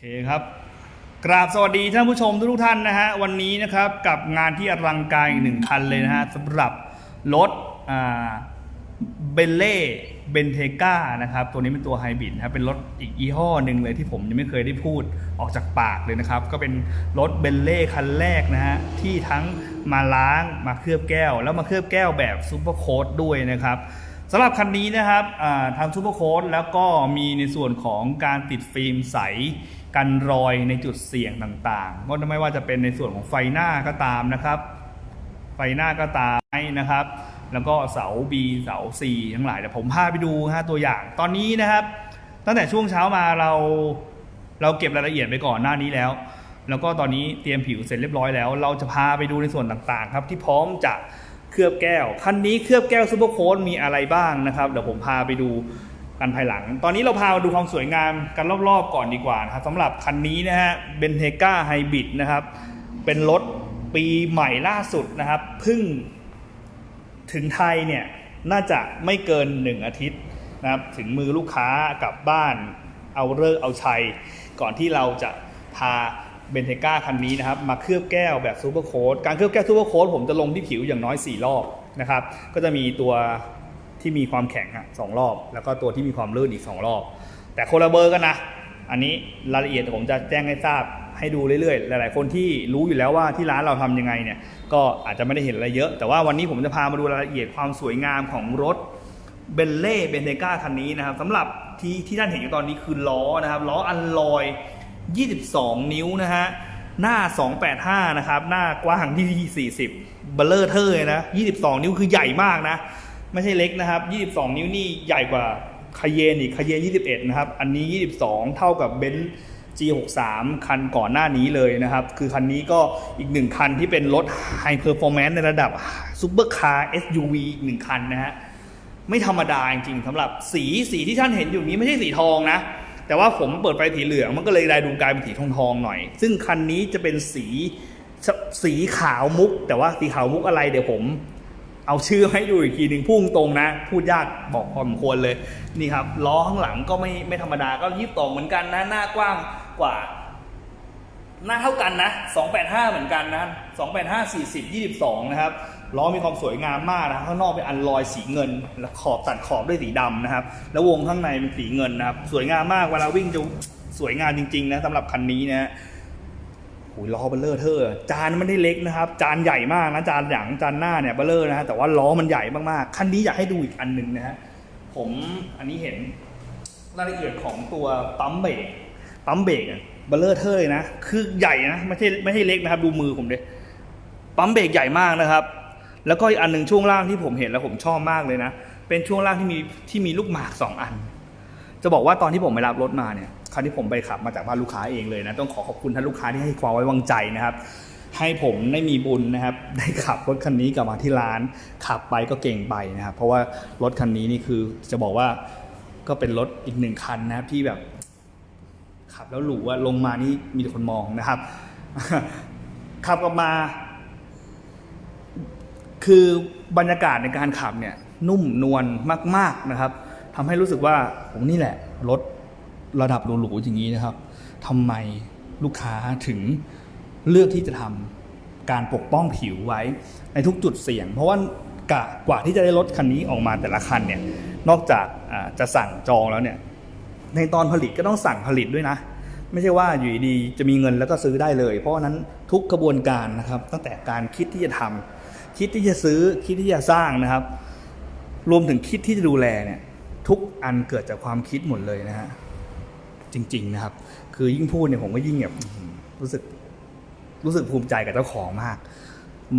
เคครับ กราบสวัสดีท่านผู้ชมทุกท่านนะฮะวันนี้นะครับกับงานที่อลังการอีกหนึ่งคันเลยนะฮะสำหรับรถอ่าเบลเล่เบนเทกานะครับตัวนี้เป็นตัวไฮบริดนะครับเป็นรถอีกยี่ห้อหนึ่งเลยที่ผมยังไม่เคยได้พูดออกจากปากเลยนะครับ ก็เป็นรถเบลเล่คันแรกนะฮะที่ทั้งมาล้างมาเคลือบแก้ว แล้วมาเคลือบแก้วแบบซูเปอร์โค้ดด้วยนะครับสำหรับคันนี้นะครับอ่าทำซูเปอร์โค้ดแล้วก็มีในส่วนของการติดฟิล์มใส กันรอยในจุดเสี่ยงต่างๆก็ไม่ว่าจะเป็นในส่วนของไฟหน้าก็ตามนะครับ ไฟหน้าก็ตามนะครับ แล้วก็เสา B เสา C ทั้งหลายเดี๋ยวผมพาไปดูฮะตัวอย่างตอนนี้นะครับ ตั้งแต่ช่วงเช้ามาเราเราเก็บรายละเอียดไปก่อนหน้านี้แล้ว แล้วก็ตอนนี้เตรียมผิวเสร็จเรียบร้อยแล้ว เราจะพาไปดูในส่วนต่างๆ ครับที่พร้อมจะเคลือบแก้ว คันนี้เคลือบแก้วซูเปอร์โค้ดมีอะไรบ้างนะครับ เดี๋ยวผมพาไปดู กันภายหลัง ตอนนี้เราพามาดูความสวยงามกันรอบๆก่อนดีกว่านะครับสำหรับคันนี้นะฮะเบนเทก้าไฮบริดนะครับ เป็นรถปีใหม่ล่าสุดนะครับเพิ่งถึงไทยเนี่ยน่าจะไม่เกิน 1 อาทิตย์นะครับถึงมือลูกค้ากลับบ้านเอาเลิกเอาชัย ก่อนที่เราจะพาเบนเทก้าคันนี้นะครับมาเคลือบแก้วแบบซูเปอร์โค้ดการเคลือบแก้วซูเปอร์โค้ดผมจะลงที่ผิวอย่างน้อย 4 รอบนะครับก็จะมีตัว ที่มีความแข็งอะสองรอบ แล้วก็ตัวที่มีความลื่นอีก2รอบ แต่คนละเบอร์กันนะ อันนี้รายละเอียดผมจะแจ้งให้ทราบให้ดูเรื่อยๆ หลายๆ คนที่รู้อยู่แล้วว่าที่ร้านเราทำยังไงเนี่ย ก็อาจจะไม่ได้เห็นอะไรเยอะ แต่ว่าวันนี้ผมจะพามาดูรายละเอียดความสวยงามของรถเบลเล่เบนเทก้าคันนี้นะครับสำหรับที่ที่ท่านเห็นอยู่ตอนนี้คือล้อนะครับ ล้ออันลอย 22 นิ้วนะฮะ หน้า 285 นะครับ หน้า กว้างที่ 40 เบลเลอร์เทอร์เลยนะ 22 นิ้วคือใหญ่มากนะ ไม่ใช่เล็กนะครับ 22 นิ้วนี่ใหญ่กว่าคาเยนอีกคาเยน21 นะครับ อันนี้ 22 เท่ากับเบนซ์ G63 คันก่อนหน้านี้เลยนะครับ คือคันนี้ก็อีกหนึ่งคันที่เป็นรถไฮเพอร์ฟอร์แมนซ์ในระดับซูเปอร์คาร์ SUV อีกหนึ่งคันนะฮะ ไม่ธรรมดาจริงๆสำหรับสีสีที่ท่านเห็นอยู่นี้ไม่ใช่สีทองนะ แต่ว่าผมเปิดไฟสีเหลืองมันก็เลยได้ดูกลายเป็นสีทองทองๆหน่อย ซึ่งคันนี้จะเป็นสีสีขาวมุก แต่ว่าสีขาวมุกอะไรเดี๋ยวผม เอาชื่อให้ดูอีกทีหนึ่งพุ่งตรงนะ พูดยากบอกพอสมควรเลยนี่ครับล้อข้างหลังก็ไม่ไม่ธรรมดาก็ยี่สิบสองเหมือนกันนะหน้ากว้างกว่า หน้าเท่ากันนะ 285 เหมือนกันนะ 285 40 22 นะครับล้อมีความสวยงามมากนะข้างนอกเป็นอันลอยสีเงิน แล้วขอบตัดขอบด้วยสีดำนะครับ แล้ววงข้างในเป็นสีเงินนะครับ สวยงามมากเวลาวิ่งจะสวยงามจริงๆนะสำหรับคันนี้นะ โอ้ยล้อเบลเลอร์เทอร์จานไม่ได้เล็กนะครับ จานใหญ่มากนะจานหลังจานหน้าเนี่ยเบลเลอร์นะฮะแต่ว่าล้อมันใหญ่มากๆคันนี้อยากให้ดูอีกอันหนึ่งนะฮะผมอันนี้เห็นรายละเอียดของตัวปั๊มเบรกปั๊มเบรกอะเบลเลอร์เทอร์เลยนะคือใหญ่นะไม่ใช่ไม่ใช่เล็กนะครับ ดูมือผมดิปั๊มเบรกใหญ่มากนะครับ แล้วก็อีกอันหนึ่งช่วงล่างที่ผมเห็นแล้วผมชอบมากเลยนะเป็นช่วงล่างที่มีที่มีลูกหมากสองอัน จะบอกว่าตอนที่ผมไปรับรถมาเนี่ยคราวที่ผมไปขับมาจากบ้านลูกค้าเองเลยนะต้องขอขอบคุณท่านลูกค้าที่ให้ความไว้วางใจนะครับ ให้ผมได้มีบุญนะครับ ได้ขับรถคันนี้กลับมาที่ร้าน ขับไปก็เก่งไปนะครับ เพราะว่ารถคันนี้นี่คือจะบอกว่าก็เป็นรถอีกหนึ่งคันนะครับที่แบบขับแล้วหรูว่าลงมานี่มีคนมองนะครับขับกลับมา คือบรรยากาศในการขับเนี่ย นุ่มนวลมาก ๆนะครับ ทำให้รู้สึกว่าผมนี่แหละรถระดับหรูๆอย่างนี้นะครับทำไมลูกค้าถึงเลือกที่จะทำการปกป้องผิวไว้ในทุกจุดเสี่ยง เพราะว่ากะกว่าที่จะได้รถคันนี้ออกมาแต่ละคันเนี่ยนอกจากจะสั่งจองแล้วเนี่ยในตอนผลิตก็ต้องสั่งผลิตด้วยนะ ไม่ใช่ว่าอยู่ดีจะมีเงินแล้วก็ซื้อได้เลย เพราะนั้นทุกกระบวนการนะครับ ตั้งแต่การคิดที่จะทำคิดที่จะซื้อคิดที่จะสร้างนะครับ รวมถึงคิดที่จะดูแลเนี่ย ทุกอันเกิดจากความคิดหมดเลยนะฮะจริง ๆ นะครับ คือยิ่งพูดเนี่ยผมก็ยิ่งแบบรู้สึกรู้สึกภูมิใจกับเจ้าของมาก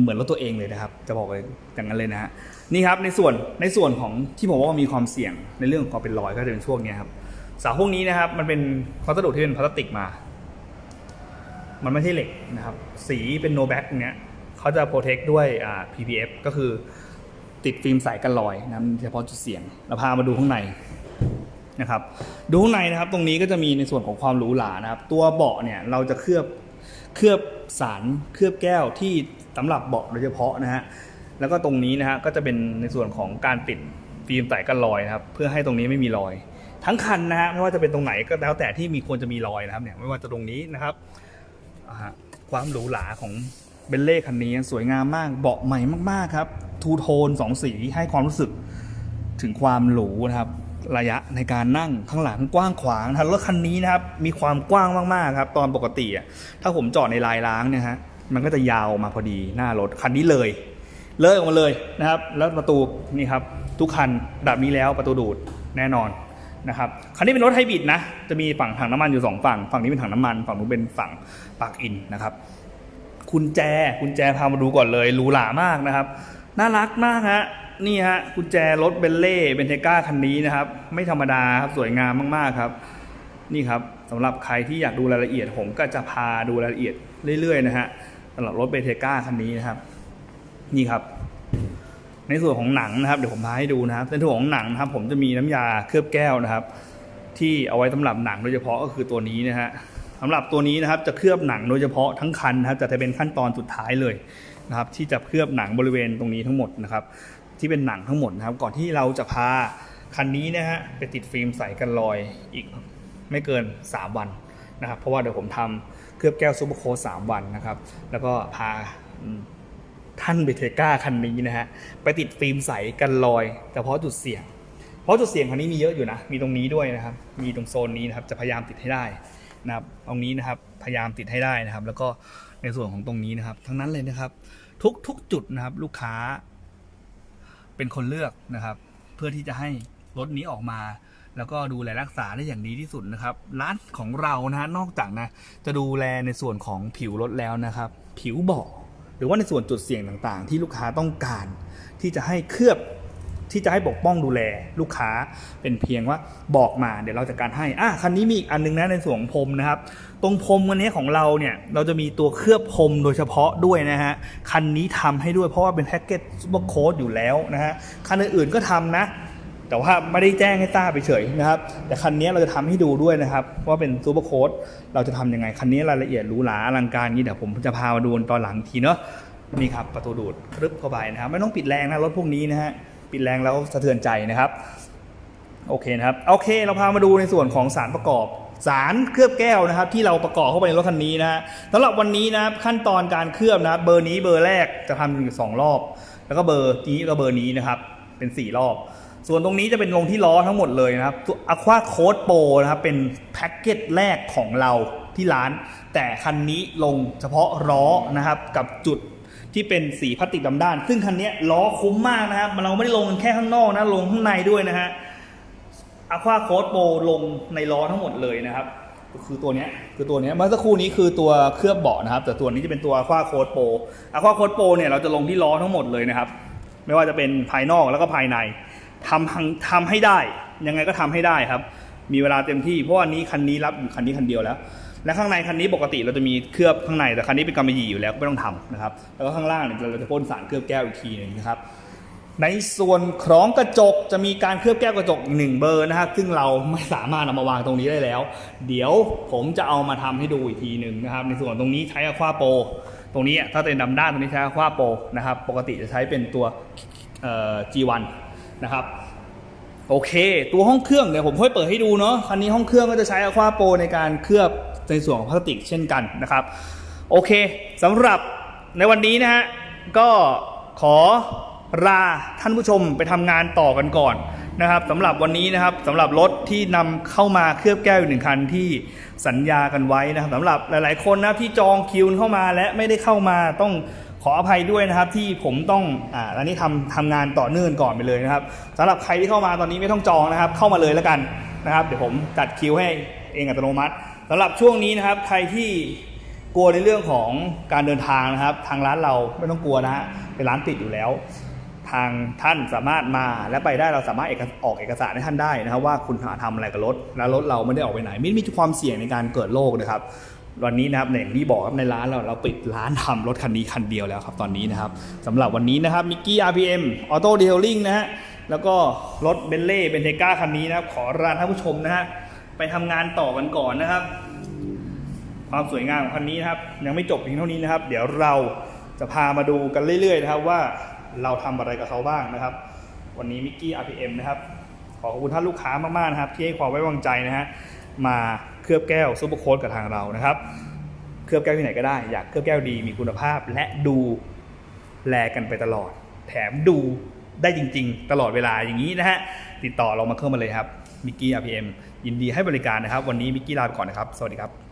เหมือนรถตัวเองเลยนะครับ จะบอกเลยอย่างนั้นเลยนะฮะนี่ครับในส่วนในส่วนของที่ผมว่ามีความเสี่ยงในเรื่องของความเป็นรอยก็จะเป็นช่วงนี้ครับเสาพวกนี้นะครับ มันเป็นวัสดุที่เป็นพลาสติกมา มันไม่ใช่เหล็กนะครับ สีเป็นโนแบ็กเนี้ยเขาจะโปรเทคด้วยอ่า PPF ก็คือ ติดฟิล์มใสกันรอยนะครับเฉพาะจุดเสี่ยงเราพามาดูข้างในนะครับ ดูข้างในนะครับ ตรงนี้ก็จะมีในส่วนของความหรูหรานะครับ ตัวเบาะเนี่ยเราจะเคลือบเคลือบสารเคลือบแก้วที่สำหรับเบาะโดยเฉพาะนะฮะแล้วก็ตรงนี้นะฮะก็จะเป็นในส่วนของการติดฟิล์มใสกันรอยนะครับ เพื่อให้ตรงนี้ไม่มีรอย ทั้งคันนะฮะไม่ว่าจะเป็นตรงไหนก็แล้วแต่ที่มีควรจะมีรอยนะครับเนี่ยไม่ว่าจะตรงนี้นะครับอ่าฮะความหรูหราของเบนเล่คันนี้สวยงามมากเบาะใหม่มากๆครับ ทูโทนสองสีให้ความรู้สึกถึงความหรูนะครับ ระยะในการนั่งข้างหลังกว้างขวางนะครับรถคันนี้นะครับ มีความกว้างมากๆครับ ตอนปกติอะถ้าผมจอดในลายล้างเนี่ยฮะมันก็จะยาวมาพอดีหน้ารถคันนี้เลย เลยออกมาเลยนะครับ แล้วประตูนี่ครับ ทุกคันแบบนี้แล้วประตูดูดแน่นอนนะครับคันนี้เป็นรถไฮบริดนะ จะมีฝั่งถังน้ำมันอยู่สองฝั่ง ฝั่งนี้เป็นถังน้ำมัน ฝั่งนู้นเป็นฝั่งปลักอินนะครับกุญแจกุญแจพามาดูก่อนเลยหรูหรามากนะครับ น่ารักมากฮะนี่ฮะกุญแจรถเบนเล่เบนเทก้าคันนี้นะครับ ไม่ธรรมดาครับสวยงามมากๆครับ นี่ครับสำหรับใครที่อยากดูรายละเอียดผมก็จะพาดูรายละเอียดเรื่อยๆนะฮะสำหรับรถเบนเทก้าคันนี้นะครับ นี่ครับ ในส่วนของหนังนะครับเดี๋ยวผมพาให้ดูนะครับในส่วนของหนังนะครับ ผมจะมีน้ำยาเคลือบแก้วนะครับ ที่เอาไว้สำหรับหนังโดยเฉพาะก็คือตัวนี้นะฮะสำหรับตัวนี้นะครับจะเคลือบหนังโดยเฉพาะทั้งคันนะครับจะเป็นขั้นตอนสุดท้ายเลย นะครับที่จะเคลือบหนังบริเวณตรงนี้ทั้งหมดนะครับที่เป็นหนังทั้งหมดนะครับก่อนที่เราจะพาคันนี้นะฮะไปติดฟิล์มใสกันรอยอีกไม่เกิน 3 วันนะครับเพราะว่าเดี๋ยวผมทำเคลือบแก้วซูเปอร์โค้ดสามวันนะครับแล้วก็พาท่านเบเทก้าคันนี้นะฮะไปติดฟิล์มใสกันรอยเฉพาะจุดเสี่ยง เพราะจุดเสี่ยงคันนี้มีเยอะอยู่นะมีตรงนี้ด้วยนะครับมีตรงโซนนี้นะครับจะพยายามติดให้ได้นะครับตรงนี้นะครับพยายามติดให้ได้นะครับ แล้วก็ ในส่วนของตรงนี้นะครับ ทั้งนั้นเลยนะครับ ทุกทุกจุดนะครับ ลูกค้า เป็นคนเลือกนะครับ เพื่อที่จะให้รถนี้ออกมา แล้วก็ดูแลรักษาได้อย่างดีที่สุดนะครับ ร้านของเรานะฮะนอกจากนะจะดูแลในส่วนของผิวรถแล้วนะครับ ผิวเบาะหรือว่าในส่วนจุดเสี่ยงต่างๆ ที่ลูกค้าต้องการ ที่จะให้เคลือบ ที่จะให้ปกป้องดูแลลูกค้าเป็นเพียงว่าบอกมาเดี๋ยวเราจัดการให้อะคันนี้มีอีกอันนึงนะในส่วนของพรมนะครับ ตรงพรมวันนี้ของเราเนี่ยเราจะมีตัวเคลือบพรมโดยเฉพาะด้วยนะฮะคันนี้ทำให้ด้วยเพราะว่าเป็นแพ็กเกจซูเปอร์โค้ดอยู่แล้วนะฮะคันอื่นๆก็ทำนะ แต่ว่าไม่ได้แจ้งให้ทราบไปเฉยนะครับ แต่คันนี้เราจะทำให้ดูด้วยนะครับว่าเป็นซูเปอร์โค้ดเราจะทำยังไงคันนี้รายละเอียดหรูหราอลังการนี้เดี๋ยวผมจะพามาดูตอนหลังทีเนาะนี่ครับประตูดูดรึบเข้าไปนะครับ ไม่ต้องปิดแรงนะรถพวกนี้นะฮะ ปิดแรงแล้วสะเทือนใจนะครับ โอเคนะครับ โอเค เราพามาดูในส่วนของสารประกอบสารเคลือบแก้วนะครับ ที่เราประกอบเข้าไปในรถคันนี้นะฮะสำหรับวันนี้นะครับขั้นตอนการเคลือบนะครับเบอร์นี้เบอร์แรกจะทำอยู่สองรอบ แล้วก็เบอร์นี้แล้วก็เบอร์นี้นะครับ เป็นสี่รอบ ส่วนตรงนี้จะเป็นลงที่ล้อทั้งหมดเลยนะครับตัว Aqua Code Pro นะครับเป็นแพ็กเกจแรกของเราที่ร้าน แต่คันนี้ลงเฉพาะล้อนะครับกับจุด ที่เป็นสีพลาสติกดำด้าน ซึ่งคันนี้ล้อคุ้มมากนะครับเราไม่ได้ลงแค่ข้างนอกนะลงข้างในด้วยนะฮะอะควาโค้ดโปรลงในล้อทั้งหมดเลยนะครับ คือตัวนี้คือตัวนี้เมื่อสักครู่นี้คือตัวเคลือบเบาะนะครับ แต่ตัวนี้จะเป็นตัวอะควาโค้ดโปรอะควาโค้ดโปรเนี่ยเราจะลงที่ล้อทั้งหมดเลยนะครับ ไม่ว่าจะเป็นภายนอกแล้วก็ภายในทำทำให้ได้ ยังไงก็ทำให้ได้ครับ มีเวลาเต็มที่เพราะว่านี้คันนี้รับอยู่คันนี้คันเดียวแล้ว และข้างในคันนี้ปกติเราจะมีเคลือบข้างในแต่คันนี้เป็นกำมะหยี่อยู่แล้วก็ไม่ต้องทำนะครับแล้วก็ข้างล่างเนี่ยเราจะพ่นสารเคลือบแก้วอีกทีหนึ่งนะครับในส่วนของกระจกจะมีการเคลือบแก้วกระจกอีกหนึ่งเบอร์นะครับซึ่งเราไม่สามารถเอามาวางตรงนี้ได้แล้ว เดี๋ยวผมจะเอามาทำให้ดูอีกทีหนึ่งนะครับ ในส่วนตรงนี้ใช้อะควาโป ตรงนี้ถ้าเป็นดำด้านตรงนี้ใช้อะควาโปนะครับ ปกติจะใช้เป็นตัวเอ่อ G1 นะครับโอเค ตัวห้องเครื่องเดี๋ยวผมค่อยเปิดให้ดูเนาะคันนี้ห้องเครื่องก็จะใช้อะควาโปในการเคลือบ ในส่วนของพลาสติกเช่นกันนะครับ โอเคสำหรับในวันนี้นะฮะก็ขอลาท่านผู้ชมไปทำงานต่อกันก่อนนะครับสำหรับวันนี้นะครับสำหรับรถที่นำเข้ามาเคลือบแก้วอยู่หนึ่งคันที่สัญญากันไว้นะครับสำหรับหลาย ๆ คนนะที่จองคิวเข้ามาและไม่ได้เข้ามาต้องขออภัยด้วยนะครับที่ผมต้องอ่าอันนี้ทำทำงานต่อเนื่องก่อนไปเลยนะครับสำหรับใครที่เข้ามาตอนนี้ไม่ต้องจองนะครับ เข้ามาเลยแล้วกันนะครับ เดี๋ยวผมจัดคิวให้เองอัตโนมัติ สำหรับช่วงนี้นะครับใครที่กลัวในเรื่องของการเดินทางนะครับ ทางร้านเราไม่ต้องกลัวนะฮะเป็นร้านติดอยู่แล้ว ทางท่านสามารถมาและไปได้เราสามารถอออกเอกสารให้ท่านได้นะครับ ว่าคุณทำอะไรกับรถแล้วรถเราไม่ได้ออกไปไหนไม่มีความเสี่ยงในการเกิดโรคนะครับวันนี้นะครับอย่างที่บอกครับในร้านเราเราปิดร้านทำรถคันนี้คันเดียวแล้วครับตอนนี้นะครับสำหรับวันนี้นะครับมิกกี้ RPM Auto Detailing นะฮะแล้วก็รถเบนเล่เบนเทก้าคันนี้นะครับขอลาท่านผู้ชมนะฮะ ไปทำงานต่อกันก่อนนะครับ ความสวยงามของคันนี้นะครับ ยังไม่จบเพียงเท่านี้นะครับ เดี๋ยวเราจะพามาดูกันเรื่อยๆนะครับว่าเราทำอะไรกับเขาบ้างนะครับ วันนี้มิกกี้ RPM นะครับ ขอขอบคุณท่านลูกค้ามากๆนะครับ ที่ให้ความไว้วางใจนะฮะมาเคลือบแก้วซูเปอร์โค้ดกับทางเรานะครับ เคลือบแก้วที่ไหนก็ได้อยากเคลือบแก้วดีมีคุณภาพและดูแลกันไปตลอด แถมดูได้จริง ๆ ตลอดเวลาอย่างนี้นะฮะติดต่อเรามาเครื่องมาเลยครับ มิกกี้ RPM ยินดีให้บริการนะครับ วันนี้มิกกี้ลาไปก่อนนะครับ สวัสดีครับ